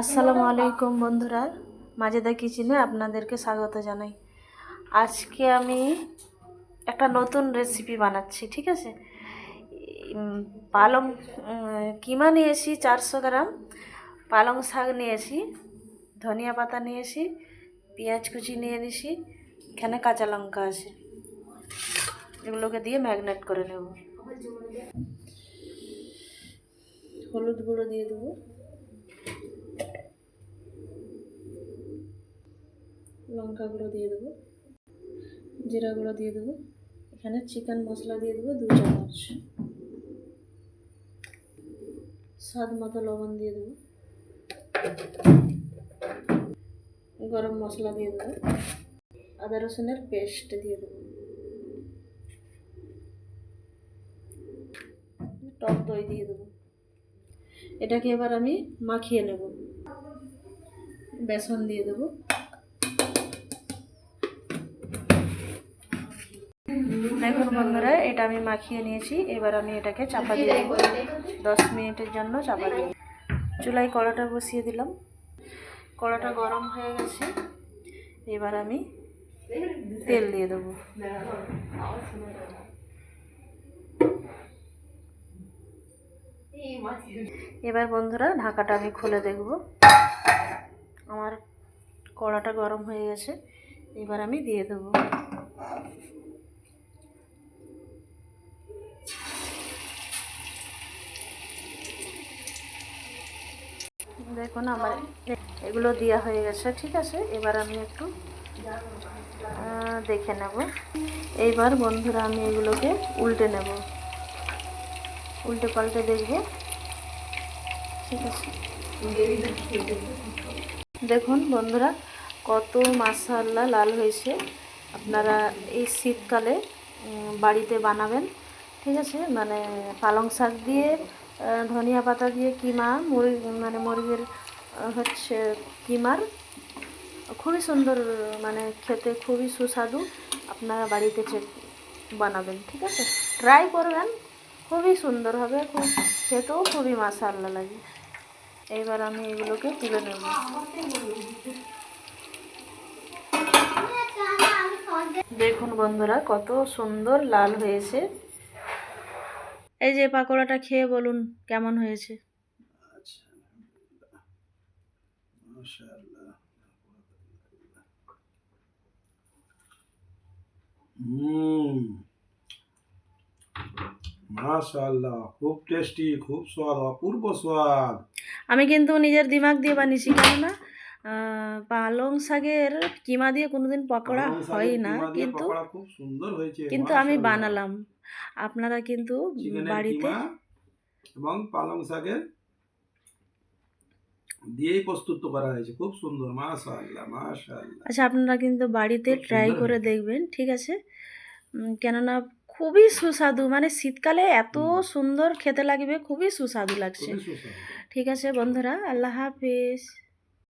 আসসালামু আলাইকুম বন্ধুরা, মাজেদা কিচেনে আপনাদেরকে স্বাগত জানাই। আজকে আমি একটা নতুন রেসিপি বানাচ্ছি, ঠিক আছে? পালং কিমা নিয়েছি চারশো গ্রাম, পালং শাক নিয়েছি, ধনিয়া পাতা নিয়েছি, পেঁয়াজ কুচি নিয়ে নিয়েছি, এখানে কাঁচা লঙ্কা আছে। এগুলোকে দিয়ে ম্যাগনেট করে নেব। হলুদ গুঁড়ো দিয়ে দেবো। লঙ্কা গুঁড়ো দিয়ে দেবো জিরা গুঁড়ো দিয়ে দেবো, এখানে চিকেন মশলা দিয়ে দেবো দু চামচ। স্বাদ মতো লবণ দিয়ে দেবো। গরম মশলা দিয়ে দেবো। আদা রসুনের পেস্ট দিয়ে দেবো। টক দই দিয়ে দেবো। এটাকে এবার আমি মাখিয়ে নেব। বেসন দিয়ে দেবো। দেখুন বন্ধুরা, এটা আমি মাখিয়ে নিয়েছি। এবার আমি এটাকে চাপা দিয়ে দেবো। দশ মিনিটের জন্য চাপা দেবো। চুলায় কড়াটা বসিয়ে দিলাম। কড়াটা গরম হয়ে গেছে। এবার আমি তেল দিয়ে দেবো। এবার বন্ধুরা, ঢাকাটা আমি খুলে দেখব। আমার কড়াটা গরম হয়ে গেছে। এবার আমি দিয়ে দেবো। দেখুন, আমার এগুলো দেওয়া হয়ে গেছে, ঠিক আছে? এবার আমি একটু দেখে নেব। এইবার বন্ধুরা, আমি এগুলোকে উল্টে নেব। উল্টে পাল্টে দেখব। ঠিক আছে? দেখুন বন্ধুরা, কত মাসাল্লা লাল হয়েছে। আপনারা এই শীতকালে বাড়িতে বানাবেন, ঠিক আছে? মানে পালং শাক দিয়ে ধনিয়া পাতা দিয়ে কিমা, মুরগি মানে মুরগির হচ্ছে কিমার। খুবই সুন্দর মানে খেতে খুবই সুস্বাদু। আপনারা বাড়িতে চে- বানাবেন, ঠিক আছে? ট্রাই করবেন, খুবই সুন্দর হবে, খুব খেতেও খুবই মাসাল্লা লাগে। এইবার আমি এগুলোকে তুলে নেব। দেখুন বন্ধুরা, কত সুন্দর লাল হয়েছে। এই যে পাকোড়াটা খেয়ে বলুন কেমন হয়েছে? আচ্ছা। মাশাআল্লাহ। খুব টেস্টি খুব স্বাদ অপূর্ব স্বাদ। আমি কিন্তু নিজের দিমাগ দিয়ে বানিয়েছি কেননা আহ, পালং শাকের কিমা দিয়ে কোনোদিন পকোড়া হয় না কিন্তু কিন্তু আমি বানালাম। আপনারা কিন্তু বাড়িতে এবং পালং শাকের দিয়েই প্রস্তুত করা হয়েছে খুব সুন্দর মাশাআল্লাহ মাশাআল্লাহ। আচ্ছা আপনারা কিন্তু বাড়িতে ট্রাই করে দেখবেন ঠিক আছে? কেননা খুবই সুস্বাদু মানে শীতকালে এত সুন্দর খেতে লাগবে খুবই সুস্বাদু লাগছে। ঠিক আছে বন্ধুরা আল্লাহ হাফিজ।